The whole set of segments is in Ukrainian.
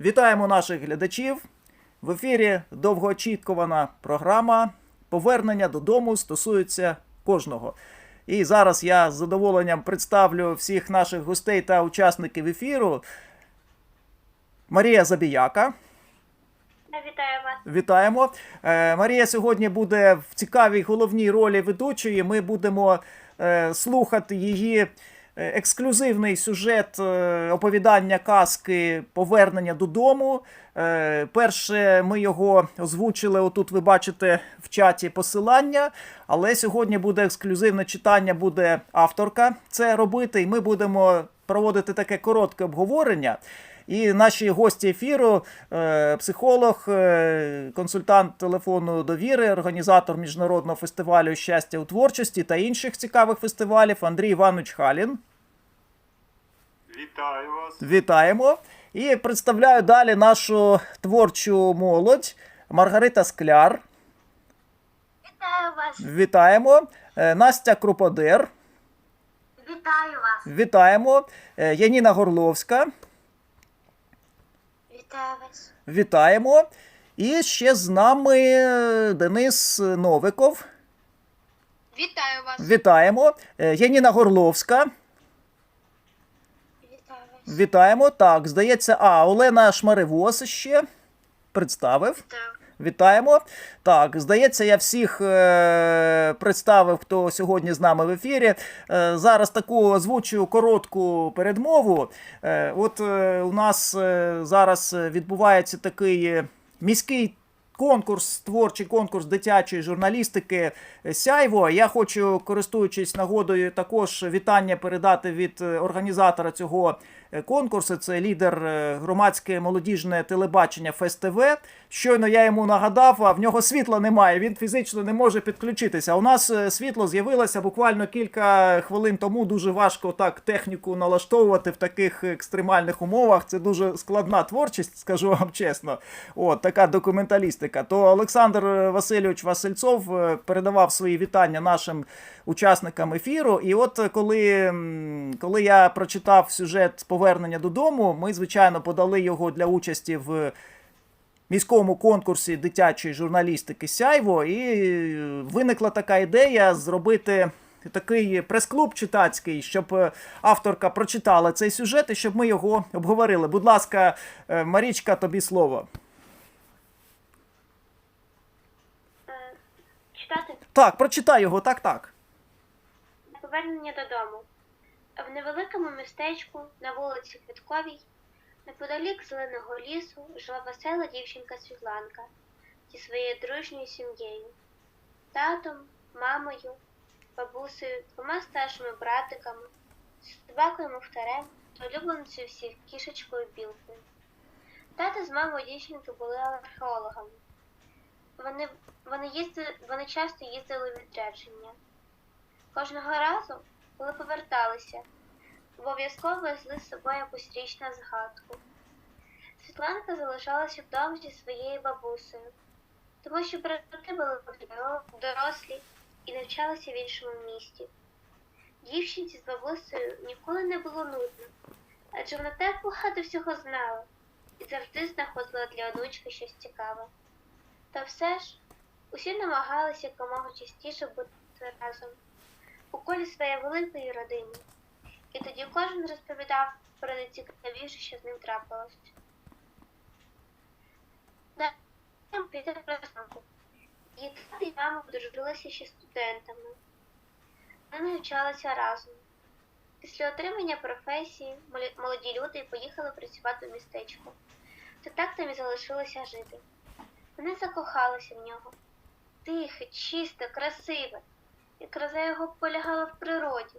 Вітаємо наших глядачів. В ефірі довгоочікувана програма Повернення додому стосується кожного. І зараз я з задоволенням представлю всіх наших гостей та учасників ефіру. Марія Забіяка. Вітаю вас. Вітаємо. Е, Марія сьогодні буде в цікавій головній ролі ведучої. Ми будемо е, слухати її ексклюзивний сюжет е, оповідання казки Повернення додому. Е, Перше ми його озвучили. Отут ви бачите в чаті посилання. Але сьогодні буде ексклюзивне читання, буде авторка це робити, і ми будемо проводити таке коротке обговорення. І наші гості ефіру, е, психолог, е, консультант телефону довіри, організатор міжнародного фестивалю щастя у творчості та інших цікавих фестивалів Андрій Іванович Халін. Вітаю вас. Вітаємо. І представляю далі нашу творчу молодь Маргарита Скляр. Вітаю вас. Вітаємо. Е, Настя Круподер. Вітаю вас. Вітаємо. Е, Яніна Горловська. Вітаю вас. Вітаємо. І ще з нами е, Денис Новиков. Вітаю вас. Вітаємо. Яніна Горловська. Вітаємо. Так, здається, а Олена Шмаревос ще представив. Вітаємо. Так, здається, я всіх е, представив, хто сьогодні з нами в ефірі. Е, зараз таку озвучую коротку передмову. Е, от е, у нас е, зараз відбувається такий е, міський. Конкурс, творчий конкурс дитячої журналістики Сяйво. Я хочу, користуючись нагодою, також вітання передати від е, організатора цього е, конкурсу. Це лідер е, громадське молодіжне телебачення ФСТВ. Щойно я йому нагадав, а в нього світла немає. Він фізично не може підключитися. У нас е, світло з'явилося буквально кілька хвилин тому. Дуже важко так техніку налаштовувати в таких екстремальних умовах. Це дуже складна творчість, скажу вам чесно. От така документалістика. То Олександр Васильович Васильцов е, передавав свої вітання нашим учасникам ефіру. І от е, коли, коли я прочитав сюжет повернення додому, ми звичайно подали його для участі в міському конкурсі дитячої журналістики Сяйво, і е, виникла така ідея зробити. Такий прес-клуб читацький, щоб е, авторка прочитала цей сюжет і щоб ми його обговорили. Будь ласка, е, Марічка, тобі слово. Е, Читати Так, прочитай його, так, так. повернення додому. В невеликому містечку на вулиці Квітковій, неподалік зеленого лісу, жила весела дівчинка Світланка зі своєю дружньою сім'єю, татом, мамою, бабусею, двома старшими братиками, собакою Мухтарем та улюбленцею всіх кішечкою білкою. Тата з мамою дівчинки були археологами. Вони, вони, їздили, вони часто їздили у відрядження. Кожного разу, коли поверталися, обов'язково везли з собою якусь річ на згадку. Світланка залишалася вдома зі своєю бабусею, тому що брати були дорослі і навчалися в іншому місті. Дівчинці з бабусею ніколи не було нудно, адже вона так багато всього знала і завжди знаходила для онучки щось цікаве. Та все ж усі намагалися якомога частіше бути разом у колі своєї великої родини. І тоді кожен розповідав про найцікавіше, що з ним трапилось. Далі піде розмову. Її тато і мама подружилися ще студентами. Вони навчалися разом. Після отримання професії молоді люди поїхали працювати в містечко. Та так там і залишилися жити. Вони закохалися в нього. Тихе, чисте, красиве. І краса його полягала в природі,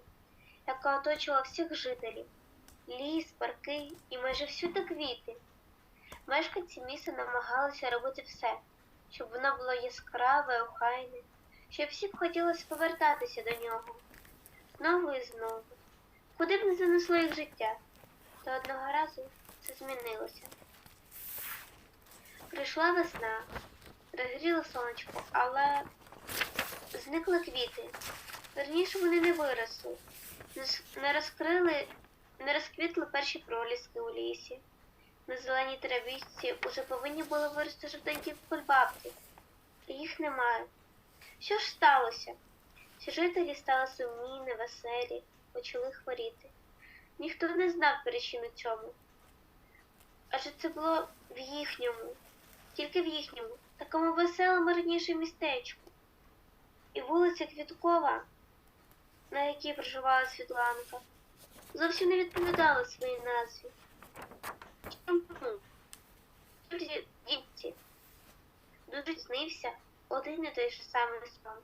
яка оточувала всіх жителів. Ліс, парки і майже всюди квіти. Мешканці міста намагалися робити все, щоб воно було яскраве, охайне, щоб всі б хотілося повертатися до нього. Знову і знову. Куди б не занесло їх життя, та одного разу це змінилося. Прийшла весна, розгріло сонечко, але зникли квіти. Верніше вони не виросли, не розкрили, не розквітли перші проліски у лісі. На зеленій травічці уже повинні були вирости жовтенькі кульбабки. Та їх немає. Що ж сталося? Всі жителі стали сумні, невеселі, почали хворіти. Ніхто не знав причину цьому. Адже це було в їхньому, тільки в їхньому, такому веселому раніше містечку. І вулиця Квіткова, на якій проживала Світланка, зовсім не відповідала своїй назві. Люди дітці дуже снився один і той же самий сон.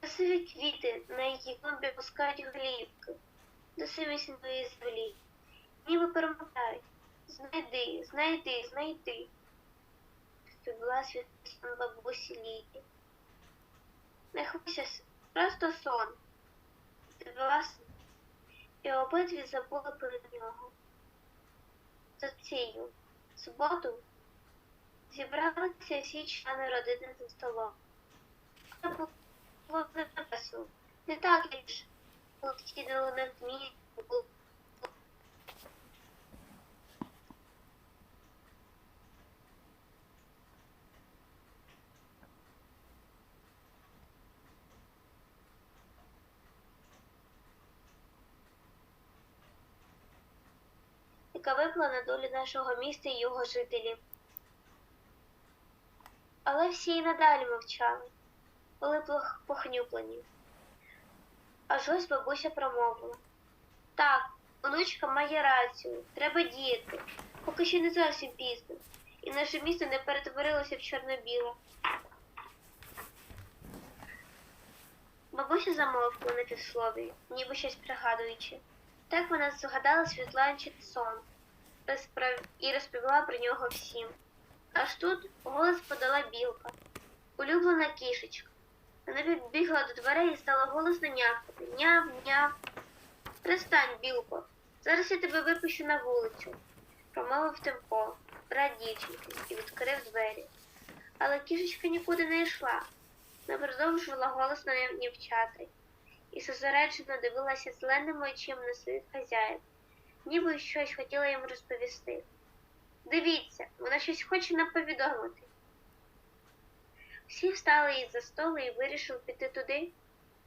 Красиві квіти, на які клумбі пускають голівки, до самісінької землі, ніби перемотають. Знайди, знайди, знайди. Співала світлана бабусі Лілі. Не хвися, просто сон. Співала. І обидві забули про нього. За цією суботу зібралися всі члени родини за столом. Це було весело. Не так, як ж відкинули на змі. Яка випала на долю нашого міста і його жителів. Але всі й надалі мовчали, були похнюплені. Аж ось бабуся промовила. Так, онучка має рацію, треба діяти, поки ще не зовсім пізно, і наше місто не перетворилося в чорно-біле. Бабуся замовкла на півслові, ніби щось пригадуючи. Так вона згадала Світланчик сон розпра- і розповіла про нього всім. Аж тут голос подала білка, улюблена кішечка. Вона підбігла до дверей і стала голосно нявкати. Няв, няв. Перестань, білко. Зараз я тебе випущу на вулицю, промовив Тимко, брат дівчинки, і відкрив двері. Але кішечка нікуди не йшла. Вона продовжувала голосно нявчати і зосереджено дивилася зеленими очима на своїх хазяїв, ніби щось хотіла їм розповісти. Дивіться, вона щось хоче нам повідомити. Всі встали із за столу і вирішили піти туди,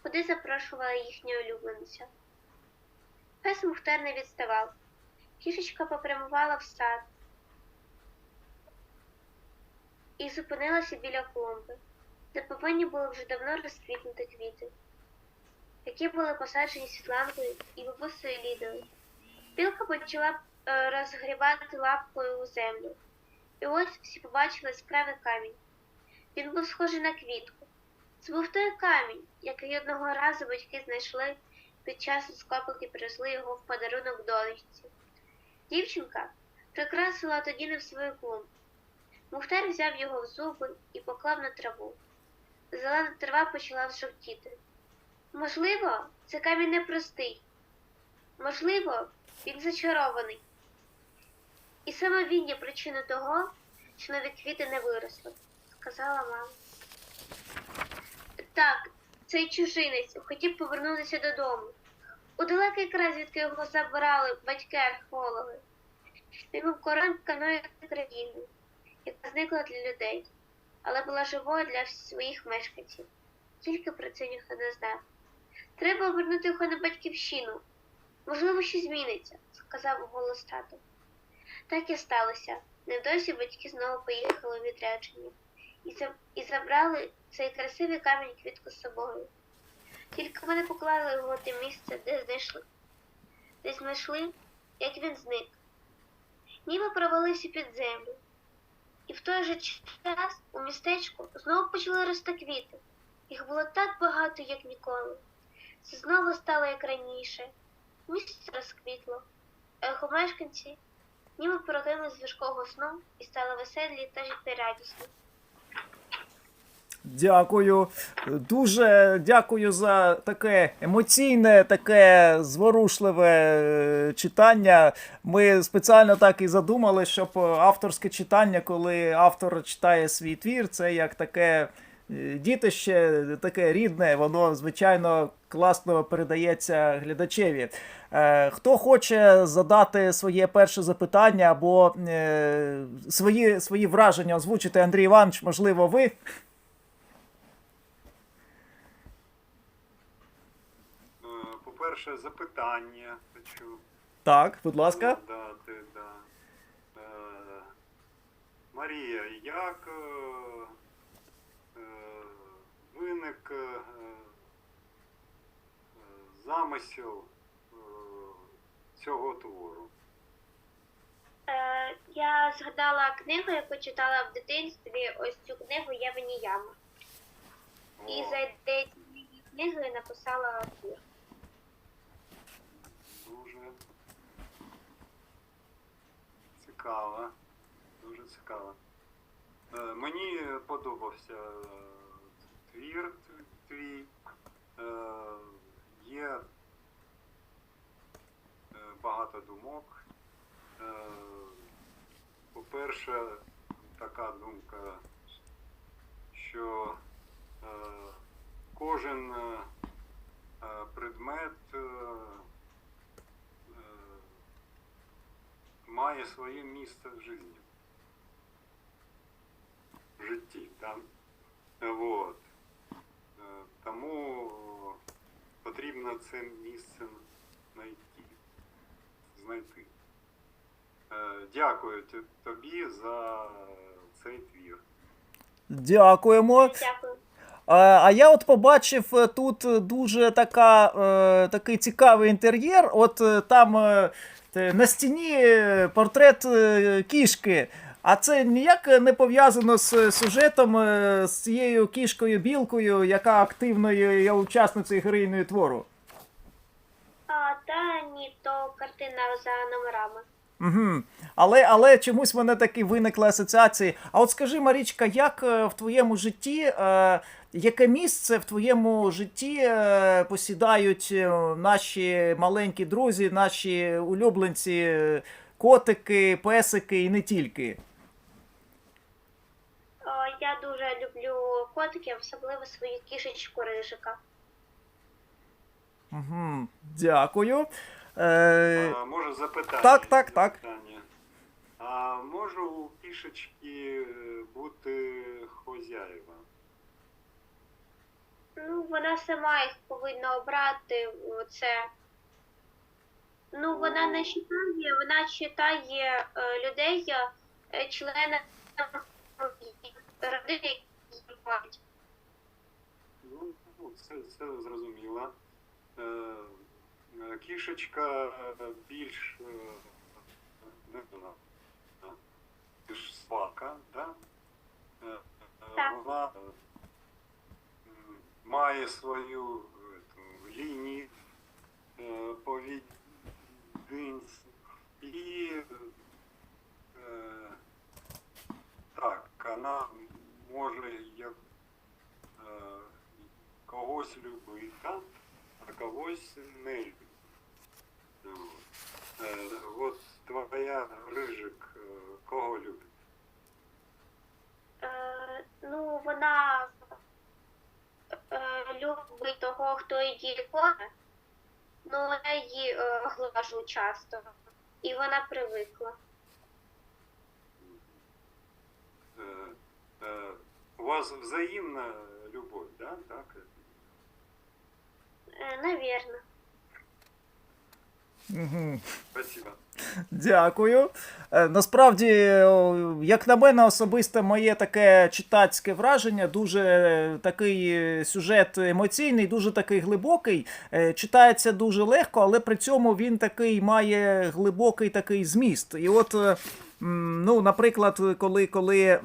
куди запрошувала їхня улюблениця. Пес Мухтар не відставав. Кішечка попрямувала в сад і зупинилася біля клумби, де повинні були вже давно розквітнути квіти, які були посаджені Світланкою і бабусею Лідою. Білка почала е, розгрібати лапкою у землю. І ось всі побачили яскравий камінь. Він був схожий на квітку. Це був той камінь, який одного разу батьки знайшли під час розкопок і привезли його в подарунок донечці. Дівчинка прикрасила тоді не в свою клумбу. Мухтар взяв його в зуби і поклав на траву. Зелена трава почала жовтіти. Можливо, це камінь непростий. Можливо, він зачарований. І саме він є причиною того, що нові квіти не виросли, сказала мама. Так, цей чужинець хотів повернутися додому. У далекий край, звідки його забрали батьки археологи. Він був коронканою країни, яка зникла для людей, але була живою для своїх мешканців. Тільки про це ніхто не знав. Треба повернути його на батьківщину. Можливо, щось зміниться, сказав голос тато. Так і сталося. Невдовзі батьки знову поїхали у відрядження і, і забрали цей красивий камінь квітку з собою. Тільки вони поклали його те місце, де знайшли, де знайшли, як він зник. Ніби провалився під землю. І в той же час у містечку знову почали рости квіти. Їх було так багато, як ніколи. Це знову стало як раніше. Місце розквітло, його мешканці ніби прокинулись з важкого сну і стали веселі та життєрадісні. Дякую. Дуже дякую за таке емоційне, таке зворушливе е, читання. Ми спеціально так і задумали, щоб авторське читання, коли автор читає свій твір, це як таке дітище таке рідне, воно звичайно класно передається глядачеві. Е, Хто хоче задати своє перше запитання або е, свої, свої враження озвучити, Андрій Іванович, можливо, ви? Е, По-перше, запитання хочу Так, будь ласка. дати. Да. Марія, як виник е, е, замисел е, цього твору? Я згадала книгу, яку читала в дитинстві. Ось цю книгу Євені Яма. І за цієї книги написала твір. Дуже цікаво. Дуже цікаво. Мені подобався твір твій. Е, Є е, багато думок. Е, По-перше, така думка, що кожен предмет має своє місце в житті. В житті, так? Вот. Е, Тому потрібно це місце знайти. знайти. Е, Дякую тобі за цей твір. Дякуємо. Дякую. А, а я от побачив е, тут е, дуже така, е, такий цікавий інтер'єр. От е, там е, на стіні е, портрет е, кішки. А це ніяк не пов'язано з сюжетом е, з цією кішкою білкою, яка активною є учасницею героїною твору. А, та ні, то картина за номерами. Угу. Але, але чомусь в мене такі виникли асоціації. А от скажи, Марічка, як е, в твоєму житті, е, яке місце в твоєму житті е, посідають е, наші маленькі друзі, наші улюбленці, е, котики, песики і не тільки? Я дуже люблю котиків, особливо свою кішечку рижика. Угу. Дякую. Е, А, може запитання? так, так, так. А може у кішечки е, бути хозяїва? Ну, вона сама їх повинна обрати. Це. Ну, вона не читає, вона читає е, людей, е, членам родини. Ну, ну, це, це зрозуміло. Е, е, кішечка е, більш не знаю, більш слабка, да? Так. Вона має свою лінію поведінці і так, вона може як е, когось любити, а когось не любити. От. Е, От твоя рижик е, кого любить? Е, ну, вона е, любить того, хто її кормить. Ну, я її е, глажу часто. І вона привикла. Е, е, У вас взаємна любов, да? так? Е, навірно. угу. Спасибо. Дякую. Е, Насправді, як на мене, особисто моє таке читацьке враження, дуже такий е, сюжет емоційний, дуже такий глибокий. Е, Читається дуже легко, але при цьому він такий має глибокий такий зміст. І от, ну, наприклад, коли, коли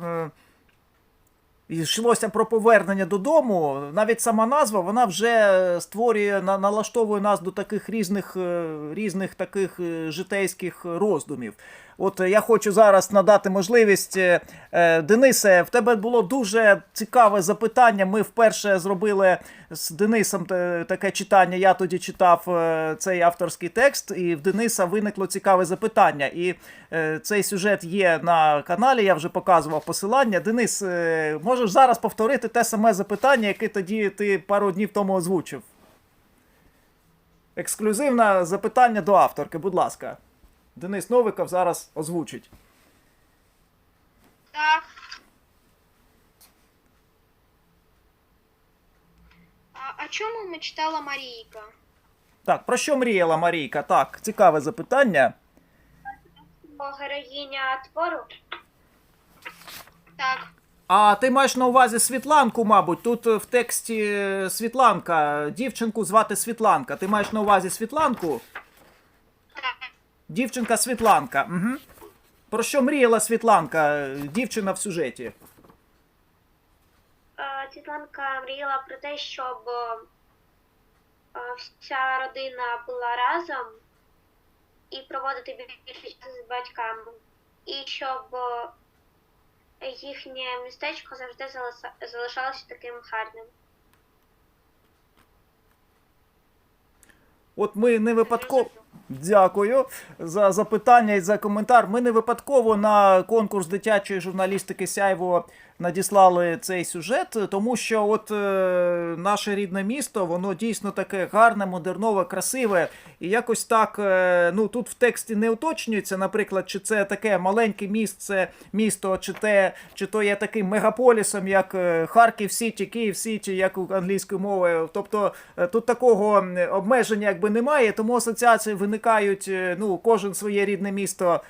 йшлося про повернення додому, навіть сама назва вона вже створює на- налаштовує нас до таких різних, е, різних таких е, житейських роздумів. От е, я хочу зараз надати можливість. е, е, Денисе, в тебе було дуже цікаве запитання. Ми вперше зробили з Денисом таке читання. Я тоді читав цей авторський текст, і в Дениса виникло цікаве запитання. І цей сюжет є на каналі. Я вже показував посилання. Денис, можеш зараз повторити те саме запитання, яке тоді ти пару днів тому озвучив? Ексклюзивне запитання до авторки, будь ласка. Денис Новиков зараз озвучить. Так. А, о чому мечтала Марійка? Так, про що мріяла Марійка? Так, цікаве запитання. Героїня твору Так. А ти маєш на увазі Світланку, мабуть. Тут е, в тексті е, Світланка. Дівчинку звати Світланка. Ти маєш на увазі Світланку? Дівчинка Світланка. Угу. Про що мріяла Світланка, е, дівчина в сюжеті? Е, Світланка мріяла про те, щоб е, вся родина була разом і проводити більше часу з батьками, і щоб їхнє містечко завжди залишалося таким гарним. От ми не випадково. Дякую за запитання і за коментар. Ми не випадково на конкурс дитячої журналістики Сяйво надіслали цей сюжет, тому що от е, наше рідне місто, воно дійсно таке гарне, модернове, красиве. І якось так, е, ну тут в тексті не уточнюється, наприклад, чи це таке маленьке місце, місто, чи те, чи то є таким мегаполісом, як е, Харків Сіті, Київ Сіті, як у англійською мовою. Тобто е, тут такого обмеження якби немає, тому асоціації виникають. е, Ну, кожен своє рідне місто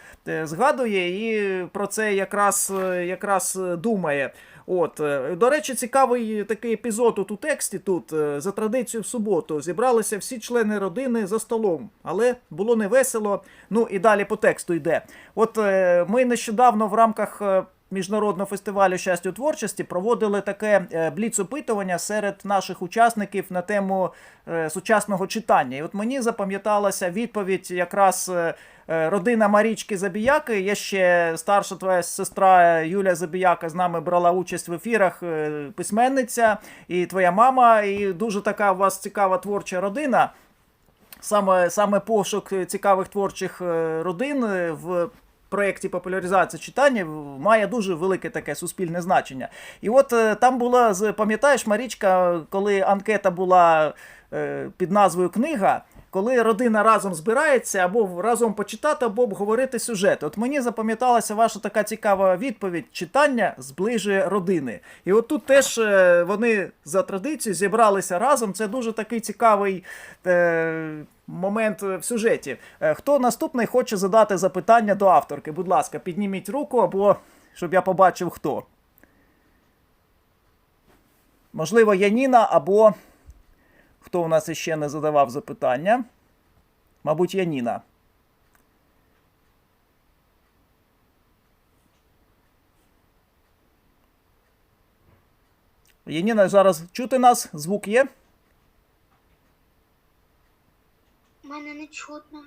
згадує і про це якраз, якраз е, думає. От, е, до речі, цікавий такий епізод тут у тексті. Тут е, за традицією в суботу зібралися всі члени родини за столом, але було не весело. Ну і далі по тексту йде. От е, ми нещодавно в рамках. Міжнародного фестивалю щастя творчості проводили таке бліц-опитування серед наших учасників на тему сучасного читання. І от мені запам'яталася відповідь якраз родина Марічки Забіяки. Є ще старша твоя сестра Юлія Забіяка з нами брала участь в ефірах, е, письменниця, і твоя мама, і дуже така у вас цікава творча родина. Саме, саме пошук цікавих творчих е, родин е, в проєкті популяризації читання має дуже велике таке суспільне значення. І от е, там була, пам'ятаєш, Марічка, коли анкета була е, під назвою Книга. Коли родина разом збирається або разом почитати, або обговорити сюжет. От мені запам'яталася ваша така цікава відповідь: читання зближує родини. І от тут теж е, вони за традицією зібралися разом. Це дуже такий цікавий е, момент в сюжеті. Е, хто наступний хоче задати запитання до авторки? Будь ласка, підніміть руку, або щоб я побачив хто. Можливо, Яніна, або хто у нас іще не задавав запитання? Мабуть, Яніна. Яніна, зараз чути нас? Звук є? Мене не чутно.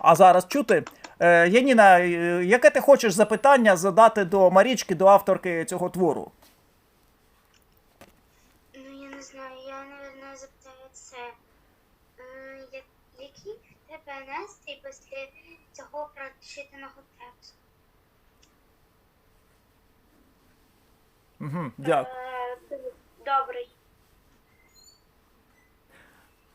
А зараз чути. Е, Яніна, е, яке ти хочеш запитання задати до Марічки, до авторки цього твору? Ну, я не знаю, я, напевно, запитаю це. Е, я- який в тебе настрій після цього прочитаного тексту? Угу, дякую. Е, Добрий.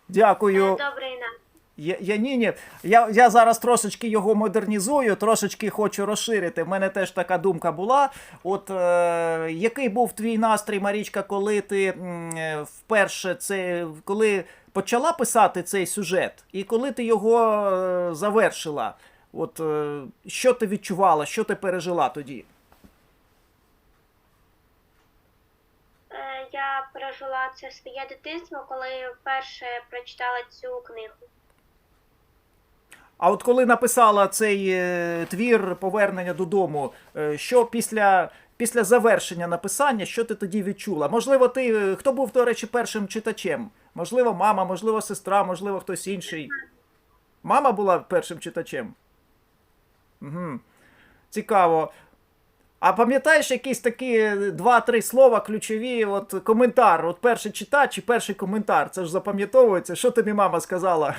Дякую. Е, Добрий нам. Я, Яніні, я, я зараз трошечки його модернізую, трошечки хочу розширити. В мене теж така думка була. От е, який був твій настрій, Марічка, коли ти е, вперше це коли почала писати цей сюжет, і коли ти його е, завершила? От е, що ти відчувала, що ти пережила тоді? Е, Я пережила це своє дитинство, коли вперше прочитала цю книгу. А от коли написала цей е, твір повернення додому, е, що після, після завершення написання, що ти тоді відчула? Можливо, ти е, хто був, до речі, першим читачем? Можливо, мама, можливо, сестра, можливо, хтось інший. Мама була першим читачем. Угу. Цікаво. А пам'ятаєш якісь такі два-три слова ключові, от коментар, от перший читач і перший коментар. Це ж запам'ятовується. Що тобі мама сказала?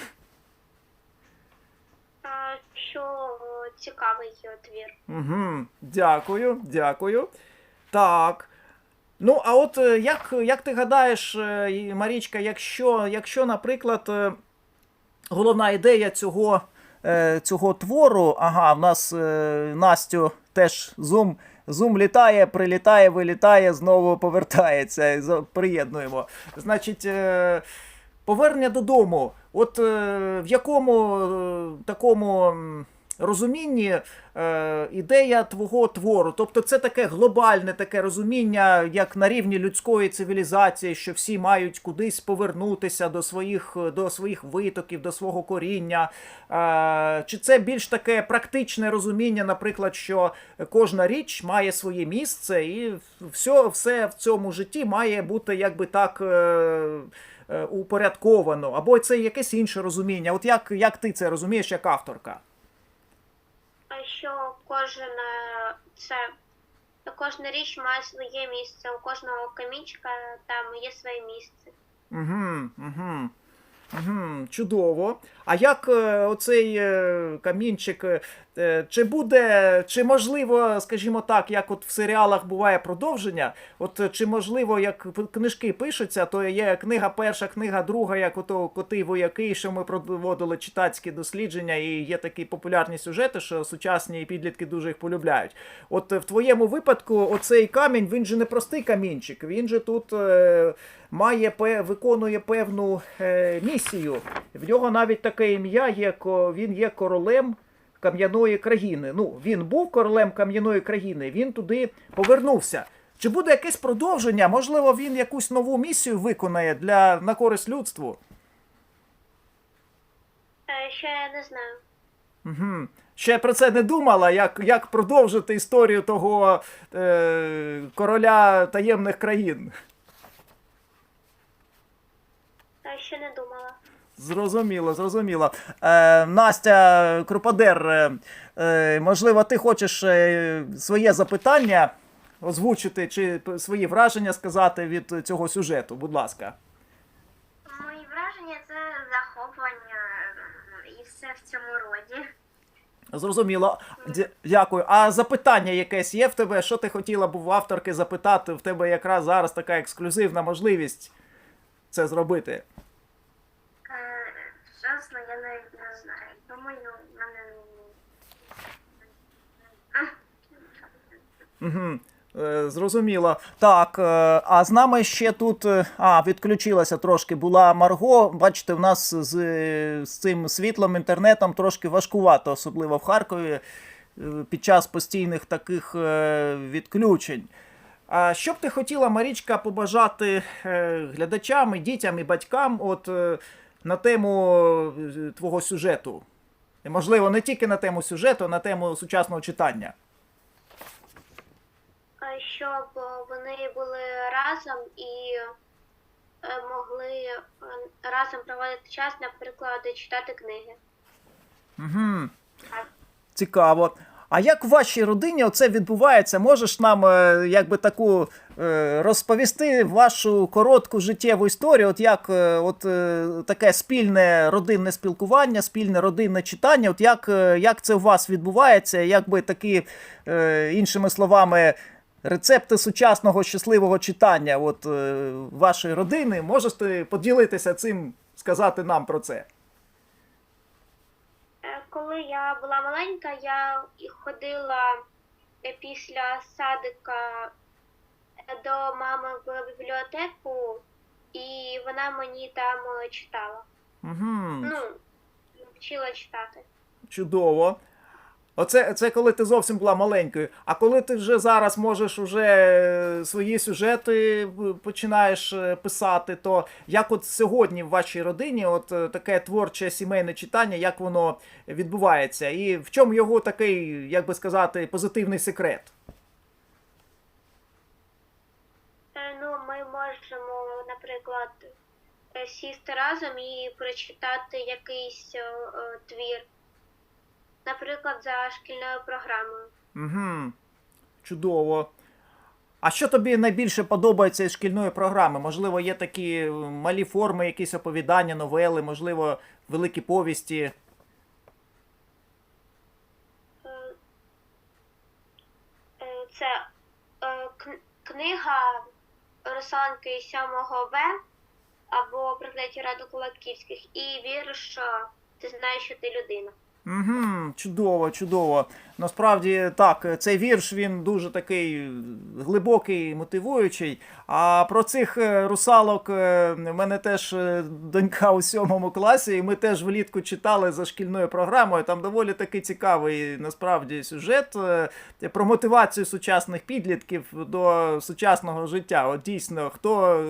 Е, Що е, цікавий твір. Угу. Дякую, дякую. Так. Ну, а от е, як, як ти гадаєш, е, Марічка, якщо, якщо, наприклад, е, головна ідея цього, цього твору, ага, в нас Настю теж зум, зум літає, прилітає, вилітає, знову повертається. Приєднуємо. Значить, повернення додому. От в якому такому. Розумінні е, ідея твого твору, тобто це таке глобальне таке розуміння, як на рівні людської цивілізації, що всі мають кудись повернутися до своїх, до своїх витоків, до свого коріння. Е, чи це більш таке практичне розуміння, наприклад, що кожна річ має своє місце, і все, все в цьому житті має бути якби так. Е, е, Упорядковано, або це якесь інше розуміння. От як, як ти це розумієш як авторка? Що кожен це кожна річ має своє місце. У кожного камінчика там є своє місце. Угу, угу. Угу, чудово. А як е, оцей е, камінчик, е, чи буде, чи можливо, скажімо так, як от в серіалах буває продовження, от е, чи можливо, як книжки пишуться, то є книга перша, книга друга, як ото коти вояки, що ми проводили читацькі дослідження, і є такі популярні сюжети, що сучасні підлітки дуже їх полюбляють. От е, в твоєму випадку, оцей камінь, він же не простий камінчик, він же тут. Е, має виконує певну е, місію. В нього навіть таке ім'я є, він є королем кам'яної країни. Ну, він був королем кам'яної країни, він туди повернувся. Чи буде якесь продовження? Можливо, він якусь нову місію виконає для на користь людству. Е, Ще я не знаю. Угу. Ще про це не думала, як, як продовжити історію того е, короля таємних країн. Ще не думала. Зрозуміло, зрозуміло. Е, Настя Крупадер, е, е, можливо, ти хочеш е, своє запитання озвучити чи свої враження сказати від цього сюжету, будь ласка. Мої враження це захоплення е, і все в цьому роді. Зрозуміло. Дя- Дякую. А запитання якесь є в тебе? Що ти хотіла б в авторки запитати? В тебе якраз зараз така ексклюзивна можливість це зробити. Е, Чесно, я навіть не знаю. Думаю, мене. Угу. Зрозуміло. Так, е, а з нами ще тут. е, А, відключилася трошки. Була Марго. Бачите, в нас з, з цим світлом, інтернетом трошки важкувато, особливо в Харкові, е, під час постійних таких відключень. А що б ти хотіла, Марічка, побажати глядачам, і дітям і батькам от, на тему е, твого сюжету? І, можливо, не тільки на тему сюжету, а на тему сучасного читання. Щоб е, вони були разом і е, могли разом проводити час, наприклад, читати книги. Угу. Цікаво. А як в вашій родині оце відбувається? Можеш нам е, якби таку е, розповісти вашу коротку життєву історію? От як е, от таке спільне родинне спілкування, спільне родинне читання? От як, як це у вас відбувається? Якби такі, іншими словами, рецепти сучасного щасливого читання от е, вашої родини? Можете поділитися цим, сказати нам про це? Коли я була маленька, я ходила е, після садика е, до мами в бібліотеку, і вона мені там е, читала. Угу. Ну, вчила читати. Чудово. Оце це коли ти зовсім була маленькою. А коли ти вже зараз можеш уже е, свої сюжети е, починаєш е, писати, то як от сьогодні в вашій родині, от таке творче сімейне читання, як воно відбувається? І в чому його такий, як би сказати, позитивний секрет? Ну, ми можемо, наприклад, сісти разом і прочитати якийсь твір. Наприклад, за шкільною програмою. Угу. Чудово. А що тобі найбільше подобається із шкільної програми? Можливо, є такі е, малі форми, якісь оповідання, новели, можливо, великі повісті. Е, е, Це е, книга Русанки 7 В або прокляті раду кулаківських і вірю, що ти знаєш, що ти людина. Угу, чудово, чудово. Насправді так, цей вірш він дуже такий глибокий, мотивуючий. А про цих е, русалок е, в мене теж е, донька у сьомому класі, і ми теж влітку читали за шкільною програмою. Там доволі такий цікавий насправді сюжет про мотивацію сучасних підлітків до сучасного життя. От дійсно, хто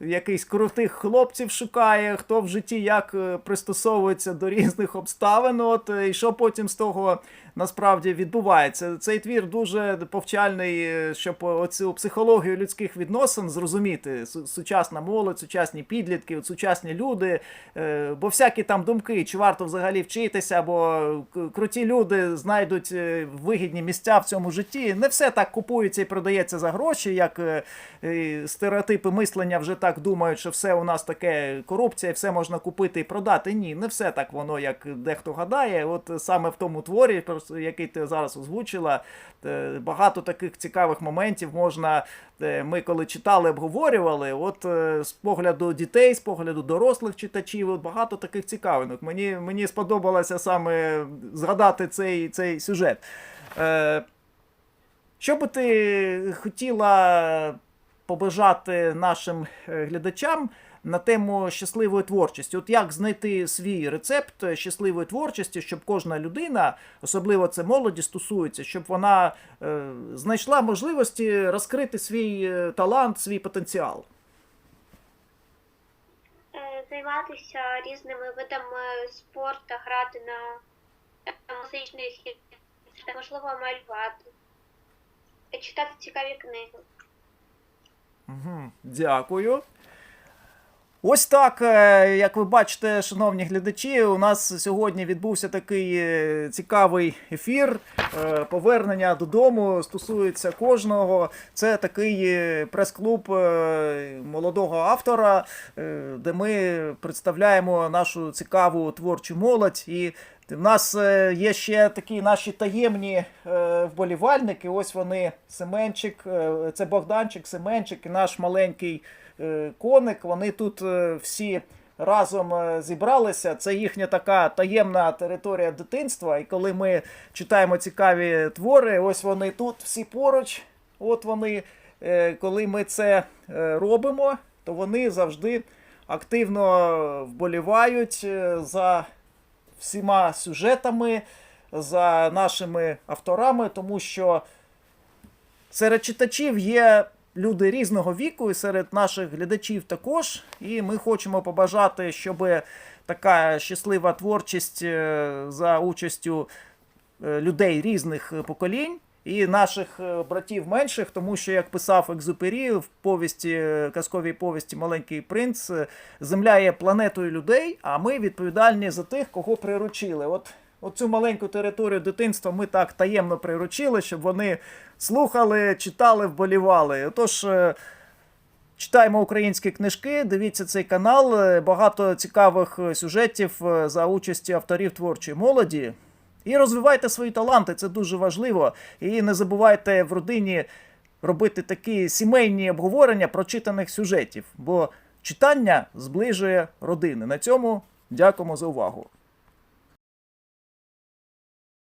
якийсь крутих хлопців шукає, хто в житті як пристосовується до різних обставин. От і що потім з того насправді відбувається. Цей твір дуже повчальний, е, щоб оцю психологію людських відносин зрозуміти. Сучасна молодь, сучасні підлітки, сучасні люди. е, Бо всякі там думки, чи варто взагалі вчитися, або круті люди знайдуть е, вигідні місця в цьому житті. Не все так купується і продається за гроші, як стереотипи мислення вже так думають, що все у нас таке корупція, все можна купити і продати. Ні, не все так воно, як дехто гадає. От саме в тому творі, про який ти зараз озвучила, е, багато таких цікавих моментів можна. е, Ми коли читали, обговорювали, от е, з погляду дітей, з погляду дорослих читачів, от багато таких цікавинок. Мені, мені сподобалося саме згадати цей, цей сюжет. Що би ти хотіла побажати нашим глядачам на тему щасливої творчості? От як знайти свій рецепт щасливої творчості, щоб кожна людина, особливо це молоді стосується, щоб вона е, знайшла можливості розкрити свій е, талант, свій потенціал? Е, Займатися різними видами спорту, грати на музичних інструментах, можливо, малювати, читати цікаві книги. Угу, дякую. Ось так, е, як ви бачите, шановні глядачі, у нас сьогодні відбувся такий е, цікавий ефір. Е, Повернення додому стосується кожного. Це такий прес-клуб молодого автора, де ми представляємо нашу цікаву творчу молодь. І в нас є ще такі наші таємні вболівальники. Ось вони Семенчик, це Богданчик, Семенчик і наш маленький коник. Вони тут е, всі разом е, зібралися. Це їхня така таємна територія дитинства. І коли ми читаємо цікаві твори, ось вони тут всі поруч. От вони, Е, коли ми це е, робимо, то вони завжди активно вболівають е, за всіма сюжетами, за нашими авторами, тому що серед читачів є люди різного віку, і серед наших глядачів також. І ми хочемо побажати, щоб така щаслива творчість е, за участю е, людей різних е, поколінь. І наших братів менших, тому що, як писав Екзупері в повісті, казковій повісті Маленький принц, земля є планетою людей, а ми відповідальні за тих, кого приручили. От оцю маленьку територію дитинства ми так таємно приручили, щоб вони слухали, читали, вболівали. Отож. е, Читаємо українські книжки, дивіться цей канал. е, Багато цікавих е, сюжетів за участі авторів творчої молоді. І розвивайте свої таланти, це дуже важливо. І не забувайте в родині робити такі сімейні обговорення прочитаних сюжетів, бо читання зближує родини. На цьому дякуємо за увагу.